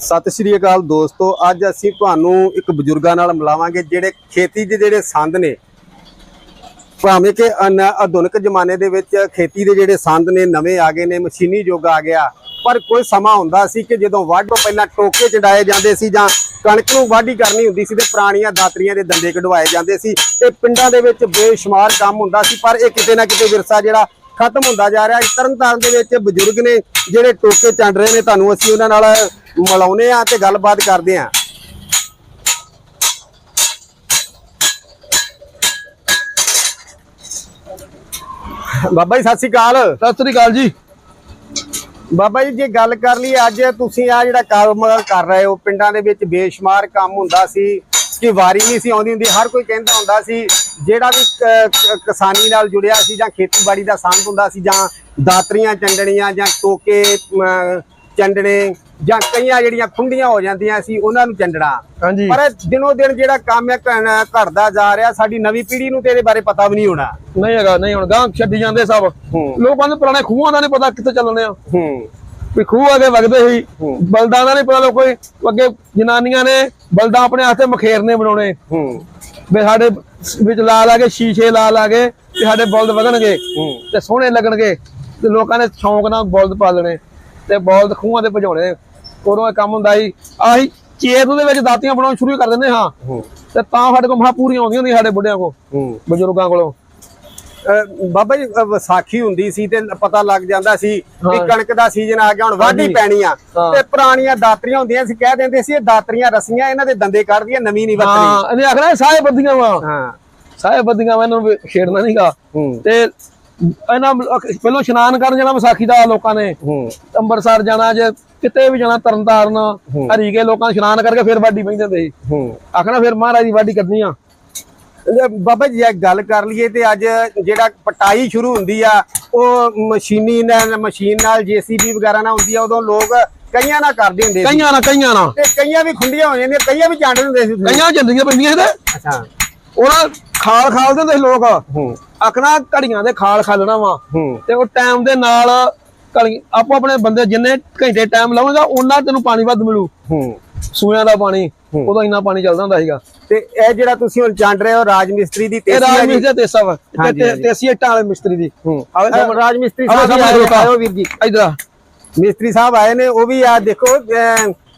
ਸਤਿ ਸ਼੍ਰੀ ਅਕਾਲ ਦੋਸਤੋ, ਅੱਜ ਅਸੀਂ ਤੁਹਾਨੂੰ ਇੱਕ ਬਜ਼ੁਰਗਾਂ ਨਾਲ ਮਿਲਾਵਾਂਗੇ ਜਿਹੜੇ ਖੇਤੀ ਦੇ ਜਿਹੜੇ ਸੰਦ ਨੇ। ਭਾਵੇਂ ਕਿ ਆਧੁਨਿਕ ਜ਼ਮਾਨੇ ਦੇ ਵਿੱਚ ਖੇਤੀ ਦੇ ਜਿਹੜੇ ਸੰਦ ਨੇ, ਨਵੇਂ ਆ ਗਏ ਨੇ, ਮਸ਼ੀਨੀ ਯੁੱਗ ਆ ਗਿਆ। ਪਰ ਕੋਈ ਸਮਾਂ ਹੁੰਦਾ ਸੀ ਕਿ ਜਦੋਂ ਵੱਢ ਤੋਂ ਪਹਿਲਾਂ ਟੋਕੇ ਚੜਾਏ ਜਾਂਦੇ ਸੀ ਜਾਂ ਕਣਕ ਨੂੰ ਵਾਢੀ ਕਰਨੀ ਹੁੰਦੀ ਸੀ ਤੇ ਪੁਰਾਣੀਆਂ ਦਾਤਰੀਆਂ ਦੇ ਦੰਦੇ ਕਢਵਾਏ ਜਾਂਦੇ ਸੀ। ਇਹ ਪਿੰਡਾਂ ਦੇ ਵਿੱਚ ਬੇਸ਼ੁਮਾਰ ਕੰਮ ਹੁੰਦਾ ਸੀ, ਪਰ ਇਹ ਕਿਤੇ ਨਾ ਕਿਤੇ ਵਿਰਸਾ ਜਿਹੜਾ ਖਤਮ ਹੁੰਦਾ ਜਾ ਰਿਹਾ। ਤਰਨਤਾਰਨ ਦੇ ਵਿੱਚ ਬਜ਼ੁਰਗ ਨੇ ਜਿਹੜੇ ਟੋਕੇ ਚੰਡ ਰਹੇ ਨੇ ਤੁਹਾਨੂੰ ਅਸੀਂ ਉਹਨਾਂ ਨਾਲ ਮਿਲਾਉਨੇ ਆ ਤੇ ਗੱਲਬਾਤ ਕਰਦੇ ਆ ਬਾਬਾ ਜੀ ਸਤਿ ਸ਼੍ਰੀ ਅਕਾਲ। ਸਤਿ ਸ੍ਰੀ ਅਕਾਲ ਜੀ। ਬਾਬਾ ਜੀ ਜੇ ਗੱਲ ਕਰ ਲਈ ਅੱਜ ਤੁਸੀਂ ਆ ਜਿਹੜਾ ਕੰਮ ਕਰ ਰਹੇ ਹੋ ਪਿੰਡਾਂ ਦੇ ਵਿੱਚ ਬੇਸ਼ੁਮਾਰ ਕੰਮ ਹੁੰਦਾ ਸੀ ਕਿ ਵਾਰੀ ਨਹੀਂ ਸੀ ਆਉਂਦੀ ਹੁੰਦੀ ਹਰ ਕੋਈ ਕਹਿੰਦਾ ਹੁੰਦਾ ਸੀ ਜਿਹੜਾ ਵੀ ਕਿਸਾਨੀ ਨਾਲ ਜੁੜਿਆ ਸੀ ਜਾਂ ਖੇਤੀਬਾੜੀ ਦਾ ਸੰਗ ਹੁੰਦਾ ਸੀ ਜਾਂ ਦਾਤਰੀਆਂ ਚੰਡਣੀਆਂ ਜਾਂ ਟੋਕੇ ਚੰਡਣੇ ਜਾਂ ਕਈਆਂ ਜਿਹੜੀਆਂ ਖੁੰਡੀਆਂ ਹੋ ਜਾਂਦੀਆਂ ਸੀ ਉਹਨਾਂ ਨੂੰ ਚੰਡਣਾ। ਪਰ ਦਿਨੋ ਦਿਨ ਜਿਹੜਾ ਕੰਮ ਹੈ ਘਟਦਾ ਜਾ ਰਿਹਾ ਸਾਡੀ ਨਵੀਂ ਪੀੜ੍ਹੀ ਨੂੰ ਤੇ ਇਹਦੇ ਬਾਰੇ ਪਤਾ ਵੀ ਨਹੀਂ ਹੋਣਾ। ਨਹੀਂ ਹੈਗਾ ਨਹੀਂ ਹੁਣ। ਗਾਂ ਛੱਡੀ ਜਾਂਦੇ ਸਭ। ਲੋਕਾਂ ਨੂੰ ਪੁਰਾਣੇ ਖੂਹਾਂ ਦਾ ਨਹੀਂ ਪਤਾ ਕਿੱਥੇ ਚੱਲਣੇ ਆ। ਹੂੰ। ਵੀ ਖੂਹ ਅੱਗੇ ਵਗਦੇ ਸੀ। ਹੂੰ। ਬਲਦਾਂ ਦਾ ਨਹੀਂ ਪਤਾ ਲੋਕ ਕੋਈ ਅੱਗੇ ਜਨਾਨੀਆਂ ਨੇ ਬਲਦਾਂ ਆਪਣੇ ਹੱਥੇ ਮਖੇਰਨੇ ਬਣਾਉਣੇ। ਹੂੰ। ਵੀ ਸਾਡੇ ਵਿੱਚ ਲਾ ਲਾ ਕੇ ਸ਼ੀਸ਼ੇ ਲਾ ਲਾ ਕੇ ਤੇ ਸਾਡੇ ਬਲਦ ਵਧਣਗੇ ਹੂੰ। ਤੇ ਸੋਹਣੇ ਲੱਗਣਗੇ ਤੇ ਲੋਕਾਂ ਨੇ ਸ਼ੌਂਕ ਨਾਲ ਬਲਦ ਪਾਲਣੇ ਤੇ ਬਲਦ ਖੂਹਾਂ ਤੇ ਭਜਾਉਣੇ। ਉਦੋਂ ਇਹ ਕੰਮ ਹੁੰਦਾ ਸੀ। ਆਹੀ ਚੇਤ ਦੇ ਵਿੱਚ ਦਾਤੀਆਂ ਬਣਾਉਣ ਸ਼ੁਰੂ ਕਰ ਦਿੰਦੇ ਹਾਂ। ਤੇ ਤਾਂ ਸਾਡੇ ਕੋਲ ਮਹਾ ਪੂਰੀਆਂ ਆਉਂਦੀਆਂ ਹੁੰਦੀਆਂ ਸਾਡੇ ਬੁੱਢਿਆਂ ਕੋਲ ਬਜ਼ੁਰਗਾਂ ਕੋਲੋਂ। ਬਾਬਾ ਜੀ ਵਿਸਾਖੀ ਹੁੰਦੀ ਸੀ ਤੇ ਪਤਾ ਲੱਗ ਜਾਂਦਾ ਸੀ ਹਾਂ। ਕਣਕ ਦਾ ਸੀਜ਼ਨ ਆ ਗਿਆ ਹੁਣ ਵਾਢੀ। ਪੈਣੀ ਆ। ਤੇ ਪੁਰਾਣੀਆਂ ਦਾਤਰੀਆਂ ਹੁੰਦੀਆਂ ਸੀ ਕਹਿ ਦਿੰਦੇ ਸੀ ਇਹ ਦਾਤਰੀਆਂ ਰਸੀਆਂ ਇਹਨਾਂ ਦੇ ਦੰਦੇ ਕੱਢਦੀਆਂ ਨਵੀਂ ਨਹੀਂ ਵਰਤਣੀ ਹਾਂ ਇਹਨੇ ਆਖਣਾ ਸਾਹੇ ਬੱਦੀਆਂ ਵਾ। ਹਾਂ। ਸਾਹੇ ਬੱਦੀਆਂ ਵਾ ਇਹਨਾਂ ਨੂੰ ਵੀ ਛੇੜਨਾ ਨਹੀਂਗਾ ਤੇ ਇਹਨਾਂ ਪਹਿਲਾਂ ਇਸ਼ਨਾਨ ਕਰਨ ਜਾਣਾ ਵਿਸਾਖੀ ਦਾ ਲੋਕਾਂ ਨੇ। ਹੂੰ। ਅੰਮ੍ਰਿਤਸਰ ਜਾਣਾ ਜੇ ਕਿਤੇ ਵੀ ਜਾਣਾ ਤਰਨਤਾਰਨ ਹਰੀਕੇ ਲੋਕਾਂ ਇਸ਼ਨਾਨ ਕਰਕੇ ਫਿਰ ਵਾਢੀ ਬਹਿੰਦੇ ਹੁੰਦੇ ਸੀ। ਹੂੰ। ਆਖਣਾ ਫਿਰ ਮਹਾਰਾਜ ਦੀ ਵਾਢੀ ਕਰਨੀ ਆ। ਬਾਬਾ ਜੀ ਗੱਲ ਕਰ ਲਈਏ ਤੇ ਅੱਜ ਜਿਹੜਾ ਪਟਾਈ ਸ਼ੁਰੂ ਹੁੰਦੀ ਆ ਉਹ ਮਸ਼ੀਨੀ ਨਾਲ ਮਸ਼ੀਨ ਨਾਲ ਜੀਸੀਬੀ ਵਗੈਰਾ ਨਾਲ ਹੁੰਦੀ ਆ ਉਦੋਂ ਲੋਕ ਕਈਆਂ ਨਾਲ ਕਰਦੇ ਹੁੰਦੇ ਕਈਆਂ ਨਾ ਕਈਆਂ ਨਾ ਤੇ ਕਈਆਂ ਵੀ ਖੁੰਡੀਆਂ ਹੋ ਜਾਂਦੀਆਂ ਕਈਆਂ ਵੀ ਚਾਂਡੇ ਹੁੰਦੇ ਸੀ। ਕਈਆਂ ਜੰਦੀਆਂ ਪੈਂਦੀਆਂ ਇਹਦੇ ਅੱਛਾ। ਉਹਨਾਂ ਖਾਲ ਖਾਲ ਦਿੰਦੇ ਸੀ ਲੋਕ। ਹੂੰ। ਆਖਣਾ ਘੜੀਆਂ ਦੇ ਖਾਲ ਖਾਲਣਾ ਵਾ। ਤੇ ਉਹ ਟਾਈਮ ਦੇ ਨਾਲ ਘੜੀ ਆਪੋ ਆਪਣੇ ਬੰਦੇ ਜਿੰਨੇ ਘੰਟੇ ਟਾਈਮ ਲਾਵੇਗਾ ਉਹਨਾਂ ਤੈਨੂੰ ਪਾਣੀ ਵੱਧ ਮਿਲੂ। ਹੂੰ। ਸੂਇਆਂ ਦਾ ਪਾਣੀ ਉਦੋਂ ਇੰਨਾ ਪਾਣੀ ਚੱਲਦਾ ਹੁੰਦਾ ਸੀਗਾ। ਤੇ ਇਹ ਜਿਹੜਾ ਤੁਸੀਂ ਹੁਣ ਚੰਡ ਰਹੇ ਹੋ ਰਾਜ ਮਿਸਤਰੀ ਦੀ ਤੇਸੀ ਰਾਜ ਮਿਸਤਰੀ ਦਾ ਤੇਸਾ ਵਾ। ਤੇਸੀ ਇੱਟਾਂ ਵਾਲੇ ਮਿਸਤਰੀ ਦੀ। ਹੂੰ। ਰਾਜ ਮਿਸਤਰੀ ਸਾਹਿਬ। ਆਇਓ ਵੀਰ ਜੀ। ਇਧਰ ਮਿਸਤਰੀ ਸਾਹਿਬ ਆਏ ਨੇ ਉਹ ਵੀ ਆ ਦੇਖੋ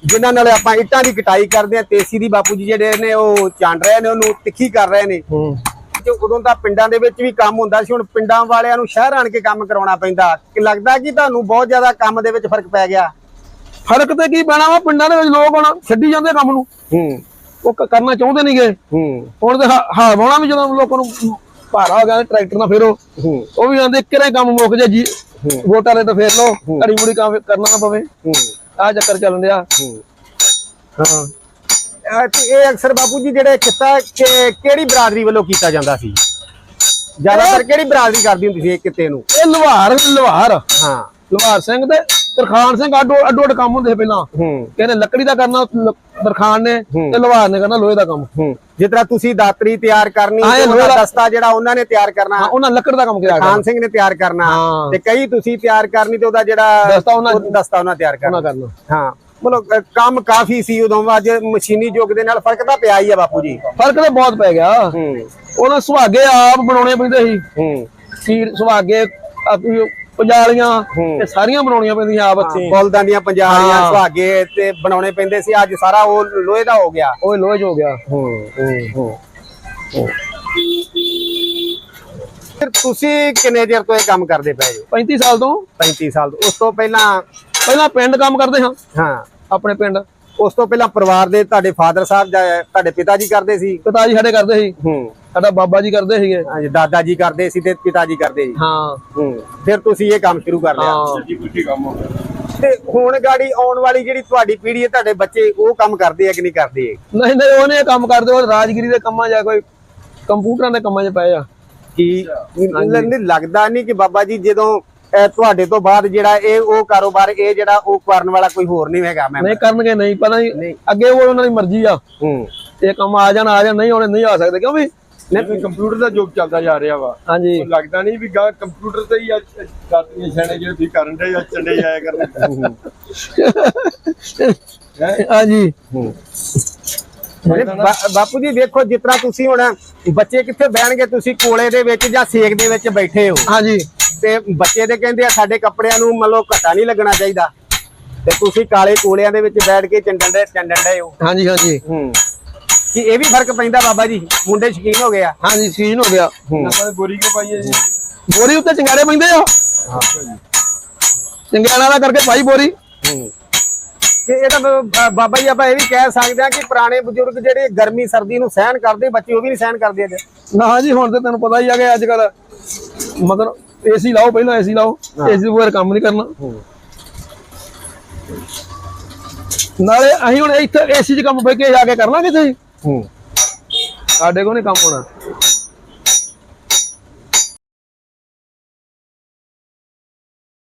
ਜਿਨ੍ਹਾਂ ਨਾਲ ਆਪਾਂ ਇੱਟਾਂ ਦੀ ਕਟਾਈ ਕਰਦੇ ਆ ਤੇਸੀ ਦੀ ਬਾਪੂ ਜੀ ਜਿਹੜੇ ਨੇ ਉਹ ਚੰਡ ਰਹੇ ਨੇ ਉਹਨੂੰ ਤਿੱਖੀ ਕਰ ਰਹੇ ਨੇ। ਹੂੰ। ਕਿ ਉਦੋਂ ਤਾਂ ਪਿੰਡਾਂ ਦੇ ਵਿੱਚ ਵੀ ਕੰਮ ਹੁੰਦਾ ਸੀ ਹੁਣ ਪਿੰਡਾਂ ਵਾਲਿਆਂ ਨੂੰ ਸ਼ਹਿਰ ਆਣ ਕੇ ਕੰਮ ਕਰਾਉਣਾ ਪੈਂਦਾ। ਕਿ ਲੱਗਦਾ ਕਿ ਤੁਹਾਨੂੰ ਬਹੁਤ ਜ਼ਿਆਦਾ ਕੰਮ ਦੇ ਵਿੱਚ ਫ਼ਰਕ ਪੈ ਗਿਆ। ਫ਼ਰਕ ਤੇ ਕੀ ਪੈਣਾ ਵਾ ਪਿੰਡਾਂ ਦੇ ਵਿੱਚ ਲੋਕ ਹੁਣ ਛੱਡੀ ਜਾਂਦੇ ਕੰਮ ਨੂੰ। ਹੂੰ। ਉਹ ਕ- ਕਰਨਾ ਚਾਹੁੰਦੇ ਨਹੀਂਗੇ। ਹੂੰ। ਹੁਣ ਤੇ ਹਾ- ਹਾਲ ਵਾਉਣਾ ਵੀ ਜਦੋਂ ਲੋਕਾਂ ਨੂੰ ਭਾਰਾ ਹੋ ਗਿਆ ਟਰੈਕਟਰ ਨਾਲ ਫੇਰੋ। ਹੂੰ। ਉਹ ਵੀ ਆਂਦੇ ਕਿਹੜੇ ਕੰਮ ਮੁੱਕ ਜਾ ਜੀ ਵੋਟਾਂ ਦੇ ਤਾਂ ਫੇਰ ਲੋ ਘੜੀ ਮੁੜੀ ਕੰਮ ਕਰਨਾ ਨਾ ਪਵੇ। ਹੂੰ। ਆ ਚੱਕਰ ਚੱਲਣ ਡਿਆ। ਹੂੰ। ਹਾਂ। ਅਹ ਤੇ ਇਹ ਅਕਸਰ ਬਾਪੂ ਜੀ ਜਿਹੜੇ ਕਿੱਤਾ ਕਿ- ਕਿਹੜੀ ਬਰਾਦਰੀ ਵੱਲੋਂ ਕੀਤਾ ਜਾਂਦਾ ਸੀ? ਜ਼ਿਆਦਾਤਰ ਕਿਹੜੀ ਬਰਾਦਰੀ ਕਰਦੀ ਹੁੰਦੀ ਸੀ ਇਹ ਕਿੱਤੇ ਨੂੰ? ਇਹ ਲੁਹਾਰ ਲੁਹਾਰ। ਹਾਂ। ਲੁਹਾਰ ਸਿੰਘ ਤੇ ਤਰਖਾਨ ਸਿੰਘ ਅੱਡੋ ਅੱਡੋ ਅੱਡ ਕੰਮ ਹੁੰਦੇ ਸੀ ਪਹਿਲਾਂ। ਹੂੰ। ਕਹਿੰਦੇ ਲੱਕੜੀ ਦਾ ਕਰਨਾ ਲ- ਤਰਖਾਨ ਨੇ ਤੇ ਲੁਹਾਰ ਨੇ ਕਰਨਾ ਲੋਹੇ ਦਾ ਕੰਮ। ਜਿਸ ਤਰ੍ਹਾਂ ਤੁਸੀਂ ਦਾਤਰੀ ਤਿਆਰ ਕਰਨੀ ਤੇ ਉਹਦਾ ਦਸਤਾ ਜਿਹੜਾ ਉਹਨਾਂ ਨੇ ਤਿਆਰ ਕਰਨਾ। ਉਹਨਾਂ ਲੱਕੜ ਦਾ ਕੰਮ ਕਰਿਆ ਖਾਨ ਸਿੰਘ ਨੇ ਤਿਆਰ ਕਰਨਾ। ਤੇ ਕਈ ਤੁਸੀਂ ਤਿਆਰ ਕਰਨੀ ਤੇ ਉਹਦਾ ਜਿਹੜਾ ਦਸਤਾ ਉਹਨਾਂ- ਉਹ ਦਸਤਾ ਉਹਨਾਂ ਤਿਆਰ ਕਰਨਾ। ਹਾਂ। ਮਤਲਬ ਕੰਮ ਕਾਫੀ ਸੀ ਉਦੋਂ ਅੱਜ ਮਸ਼ੀਨੀ ਯੁੱਗ ਦੇ ਨਾਲ ਫ਼ਰਕ ਤਾਂ ਪਿਆ ਹੀ ਆ ਬਾਪੂ ਜੀ। ਫ਼ਰਕ ਤਾਂ ਬਹੁਤ ਪੈ ਗਿਆ। ਉਹਨਾਂ ਸੁਹਾਗੇ ਆਪ ਬਣਾਉਣੇ ਪੈਂਦੇ ਸੀ। ਹੂੰ। ਸੀਰ ਸੁਹਾਗੇ ਆਪੀ ਪੰਜਾਲੀਆਂ ਤੇ ਸਾਰੀਆਂ ਬਣਾਉਣੀਆਂ ਪੈਂਦੀਆਂ ਆਪ। ਅੱਛੀ ਬਲਦਾਂ ਦੀਆਂ ਪੰਜਾਲੀਆਂ ਹਾਂ। ਸੁਹਾਗੇ ਤੇ ਬਣਾਉਣੇ ਪੈਂਦੇ ਸੀ ਅੱਜ ਸਾਰਾ ਉਹ ਲੋਹੇ ਦਾ ਹੋ ਗਿਆ। ਉਹ ਲੋਹੇ ਹੋ ਗਿਆ। ਹੂੰ ਹੂੰ ਫਿਰ ਤੁਸੀਂ ਕਿੰਨੇ ਚਿਰ ਤੋਂ ਇਹ ਕੰਮ ਕਰਦੇ ਪਏ ਜੀ? 35 ਸਾਲ ਤੋਂ। 35 ਸਾਲ ਤੋਂ। ਉਸ ਤੋਂ ਪਹਿਲਾਂ ਪਹਿਲਾਂ ਪਿੰਡ ਕੰਮ ਕਰਦੇ ਹਾਂ। ਹਾਂ। ਆਪਣੇ ਪਿੰਡ। ਉਸ ਤੋਂ ਪਹਿਲਾਂ ਪਰਿਵਾਰ ਦੇ ਤੁਹਾਡੇ ਫਾਦਰ ਸਾਹਿਬ ਜਾਂ ਤੁਹਾਡੇ ਪਿਤਾ ਜੀ ਕਰਦੇ ਸੀ? ਪਿਤਾ ਜੀ ਸਾਡੇ ਕਰਦੇ ਸੀ। ਹੂੰ। ਸਾਡਾ ਬਾਬਾ ਜੀ ਕਰਦੇ ਸੀਗੇ। ਹਾਂਜੀ ਦਾਦਾ ਜੀ ਕਰਦੇ ਸੀ ਤੇ ਪਿਤਾ ਜੀ ਕਰਦੇ ਸੀ। ਹਾਂ। ਹੂੰ ਫਿਰ ਤੁਸੀਂ ਇਹ ਕੰਮ ਸ਼ੁਰੂ ਕਰ ਲਿਆ। ਹਾਂ। ਤੇ ਹੁਣ ਗਾੜੀ ਆਉਣ ਵਾਲੀ ਜਿਹੜੀ ਤੁਹਾਡੀ ਪੀੜ੍ਹੀ ਹੈ ਤੁਹਾਡੇ ਬੱਚੇ ਉਹ ਕੰਮ ਕਰਦੇ ਆ ਕਿ ਨਹੀਂ ਕਰਦੇ? ਨਹੀਂ ਨਹੀਂ ਉਹਨੇ ਕੰਮ ਕਰਦੇ ਉਹ ਰਾਜਗੀਰੀ ਦੇ ਕੰਮਾਂ ਜਾਂ ਕੋਈ ਕੰਪਿਊਟਰਾਂ ਦੇ ਕੰਮਾਂ 'ਚ ਪਏ ਆ। ਕੀ ਲੱਗਦਾ ਨਹੀਂ ਕਿ ਬਾਬਾ ਜੀ ਜਦੋਂ ਤੁਹਾਡੇ ਤੋਂ ਬਾਅਦ ਜਿਹੜਾ ਇਹ ਉਹ ਕਾਰੋਬਾਰ ਇਹ ਜਿਹੜਾ ਉਹ ਕਰਨ ਵਾਲਾ ਕੋਈ ਹੋਰ ਨਹੀਂ ਹੈਗਾ ਮੈਂ ਨਹੀਂ ਕਰਨਗੇ ਨਹੀਂ ਪਤਾ ਨਹੀਂ ਨਹੀਂ। ਅੱਗੇ ਉਹ ਉਹਨਾਂ ਦੀ ਮਰਜ਼ੀ ਆ। ਹੂੰ। ਇਹ ਕੰਮ ਆ ਜਾਣ ਆ ਜਾਣ ਨਹੀਂ ਆਉਣੇ ਨਹੀਂ ਆ ਸਕਦੇ ਕਿਉਂ ਵੀ? ਨਹੀਂ ਕੰਪਿਊਟਰ ਦਾ ਯੁੱਗ ਚੱਲਦਾ ਜਾ ਰਿਹਾ ਵਾ। ਹਾਂਜੀ। ਲੱਗਦਾ ਨਹੀਂ ਵੀ ਗਾ ਕੰਪਿਊਟਰ ਤੇ ਹੀ ਅੱਜ ਦਾਤੀਆਂ ਛਾਣੇ ਜਿਹੜੇ ਵੀ ਕਰਨ ਦੇ ਜਾਂ ਚੰਡੇ ਜਾਇਆ ਕਰਨ ਹਾਂਜੀ। ਬਾਪੂ ਜੀ ਵੇਖੋ ਜਿਸ ਤਰ੍ਹਾਂ ਤੁਸੀਂ ਹੁਣ ਬੱਚੇ ਕਿੱਥੇ ਬਹਿਣਗੇ ਤੁਸੀਂ ਕੋਲੇ ਦੇ ਵਿੱਚ ਜਾਂ ਸੇਕ ਦੇ ਵਿੱਚ ਬੈਠੇ ਹੋ। ਹਾਂਜੀ। ਤੇ ਬੱਚੇ ਦੇ ਕਹਿੰਦੇ ਆ ਸਾਡੇ ਕੱਪੜਿਆਂ ਨੂੰ ਮਤਲਬ ਘਟਾ ਨਹੀਂ ਲੱਗਣਾ ਚਾਹੀਦਾ। ਤੇ ਤੁਸੀਂ ਕਾਲੇ ਕੋਲਿਆਂ ਦੇ ਵਿੱਚ ਬੈਠ ਕੇ ਚੰਡਣ ਦੇ ਚੰਡਣ ਦੇ ਹੋ। ਹਾਂਜੀ ਹਾਂਜੀ। ਹੂੰ। ਕਿ ਇਹ ਵੀ ਫ਼ਰਕ ਪੈਂਦਾ ਬਾਬਾ ਜੀ ਮੁੰਡੇ ਸ਼ਕੀਨ ਹੋ ਗਿਆ ਹਾਂਜੀ ਸੀਜ਼ਨ ਹੋ ਗਿਆ। ਆਪਾਂ ਬੋਰੀ ਕਿਉਂ ਪਾਈ ਹੈ ਜੀ? ਬੋਰੀ ਉੱਤੇ ਚੰਗਾੜੇ ਪੈਂਦੇ ਆ ਚੰਗਿਆੜਾ ਦਾ ਕਰਕੇ ਪਾਈ ਬੋਰੀ ਹੂੰ। ਕਿ ਇਹ ਤਾਂ ਬ- ਬ- ਬਾਬਾ ਜੀ ਆਪਾਂ ਇਹ ਵੀ ਕਹਿ ਸਕਦੇ ਆ ਕਿ ਪੁਰਾਣੇ ਬਜ਼ੁਰਗ ਜਿਹੜੇ ਗਰਮੀ ਸਰਦੀ ਨੂੰ ਸਹਿਣ ਕਰਦੇ ਬੱਚੇ ਉਹ ਵੀ ਨਹੀਂ ਸਹਿਣ ਕਰਦੇ ਅੱਜ। ਨਾ ਜੀ ਹੁਣ ਤੇ ਤੈਨੂੰ ਪਤਾ ਹੀ ਆ ਕਿ ਅੱਜ ਕੱਲ ਮਤਲਬ ਏਸੀ ਲਾਓ ਪਹਿਲਾਂ ਏਸੀ ਲਾਓ। ਏਸੀ ਬਗੈਰ ਕੰਮ ਨਹੀਂ ਕਰਨਾ। ਨਾਲੇ ਅਸੀਂ ਹੁਣ ਇੱਥੇ ਏਸੀ 'ਚ ਕੰਮ ਬਹਿ ਕੇ ਜਾ ਕੇ ਕਰ ਲਾਂਗੇ ਤੁਸੀਂ ਹੂੰ। ਸਾਡੇ ਕੋਲ ਨਹੀਂ ਕੰਮ ਹੋਣਾ।